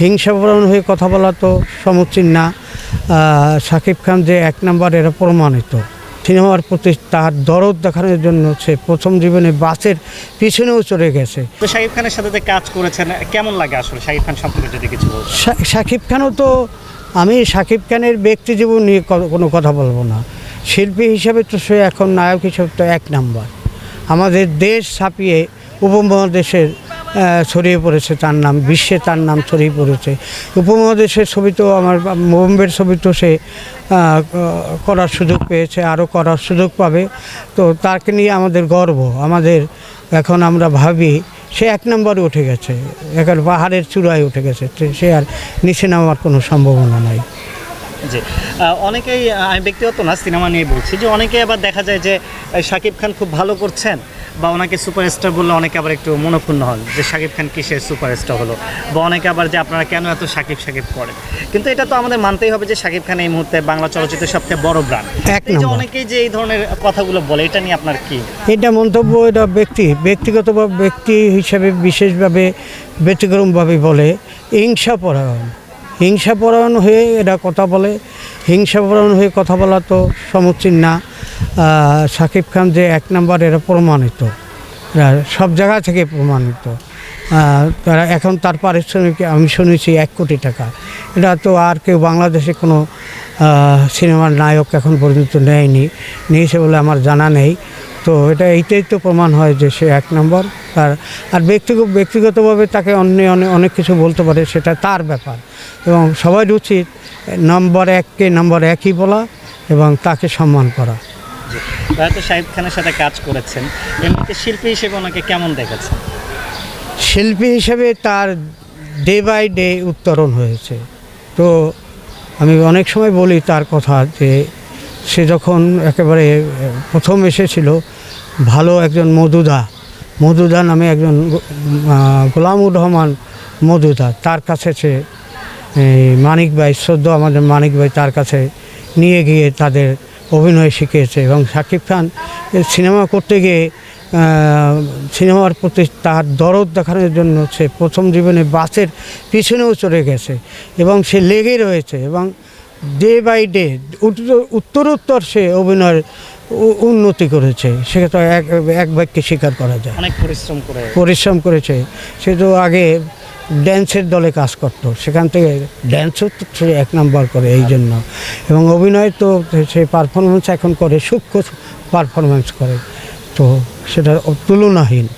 হিংসাপরণ হয়ে কথা বলা তো সমুচীন না। শাকিব খান যে এক নাম্বার এরা প্রমাণিত। সিনেমার প্রতি তার দরদ দেখানোর জন্য সে প্রথম জীবনে বাসের পিছনেও চলে গেছে। তো শাকিব খানের সাথে যে কাজ করেছেন কেমন লাগে আসলে শাকিব খান সম্পর্কে যদি কিছু শাকিব খানও তো আমি শাকিব খানের ব্যক্তি জীবন নিয়ে কোনো কথা বলব না। শিল্পী হিসাবে তো সে এখন নায়ক হিসেবে তো এক নাম্বার। আমাদের দেশ ছাপিয়ে উপমহাদেশের ছড়িয়ে পড়েছে তার নাম, বিশ্বে তার নাম ছড়িয়ে পড়েছে। উপমহাদেশের ছবি তো আমার বোম্বের ছবি তো সে করার সুযোগ পেয়েছে, আরও করার সুযোগ পাবে। তো তাকে নিয়ে আমাদের গর্ব, আমাদের এখন আমরা ভাবি, সে এক নম্বরে উঠে গেছে এখন পাহাড়ের চূড়ায় উঠে গেছে, সে আর নিচে নামার কোনো সম্ভাবনা নাই। জি। অনেকেই আমি ব্যক্তিগত না সিনেমা নিয়ে বলছি যে অনেকে আবার দেখা যায় যে শাকিব খান খুব ভালো করছেন বা ওনাকে সুপারস্টার বললে অনেকে আবার একটু মনক্ষুণ্ণ হন যে শাকিব খান কিসের সুপারস্টার হলো বা অনেকে আবার যে আপনারা কেন এত শাকিব শাকিব করেন। কিন্তু এটা তো আমাদের মানতেই হবে যে শাকিব খান এই মুহূর্তে বাংলা চলচ্চিত্রের সবচেয়ে বড় ব্র্যান্ড এই যে অনেকেই যে এই ধরনের কথাগুলো বলে এটা নিয়ে আপনার কি? এটা মন্তব্য এটা ব্যক্তি ব্যক্তিগত বা ব্যক্তি হিসাবে বিশেষভাবে ব্যতিক্রমভাবে বলে হিংসাপরায়ণ হিংসাপরায়ণ হয়ে এরা কথা বলে। হিংসাপরায়ণ হয়ে কথা বলা তো সমুচীন না। শাকিব খান যে এক নাম্বার এরা প্রমাণিত। সব জায়গা থেকে প্রমাণিত। তারা এখন তার পারিশ্রমিক আমি শুনেছি এক কোটি টাকা। এটা তো আর কেউ বাংলাদেশে কোনো সিনেমার নায়ক এখন পর্যন্ত নেয়নি। নিয়েছে বলে আমার জানা নেই। তো এটা এইটাই তো প্রমাণ হয় যে সে এক নম্বর। তার আর ব্যক্তিগত ব্যক্তিগতভাবে তাকে অন্য অনেক কিছু বলতে পারে সেটা তার ব্যাপার। এবং সবাই উচিত নম্বর এককে নম্বর একই বলা এবং তাকে সম্মান করা। হয়তো খানের সাথে কাজ করেছেন। এমনিতে শিল্পী হিসেবে ওনাকে কেমন দেখেছেন? শিল্পী হিসেবে তার ডে বাই ডে উত্তরণ হয়েছে। তো আমি অনেক সময় বলি তার কথা যে সে যখন একেবারে প্রথম এসেছিল, ভালো একজন মধুদা মধুদা নামে একজন গোলামুর রহমান মধুদা, তার কাছে সে মানিক ভাই সদ্য আমাদের মানিক ভাই তার কাছে নিয়ে গিয়ে তাদের অভিনয় শিখিয়েছে এবং শাকিব খান সিনেমা করতে গিয়ে সিনেমার প্রতি তার দরদ দেখানোর জন্য সে প্রথম জীবনে বাসের পিছনেও চলে গেছে এবং সে লেগে রয়েছে এবং ডে বাই ডে উত্তরোত্তর সে অভিনয়ের উন্নতি করেছে। সেটা তো এক এক বাক্যে স্বীকার করা যায়। অনেক পরিশ্রম করে। পরিশ্রম করেছে। সে তো আগে ড্যান্সের দলে কাজ করতো। সেখান থেকে ড্যান্সও তো সে এক নাম্বার করে এই জন্য। এবং অভিনয় তো সে পারফরমেন্স এখন করে সূক্ষ্ম পারফরমেন্স করে। তো সেটা তুলনাহীন।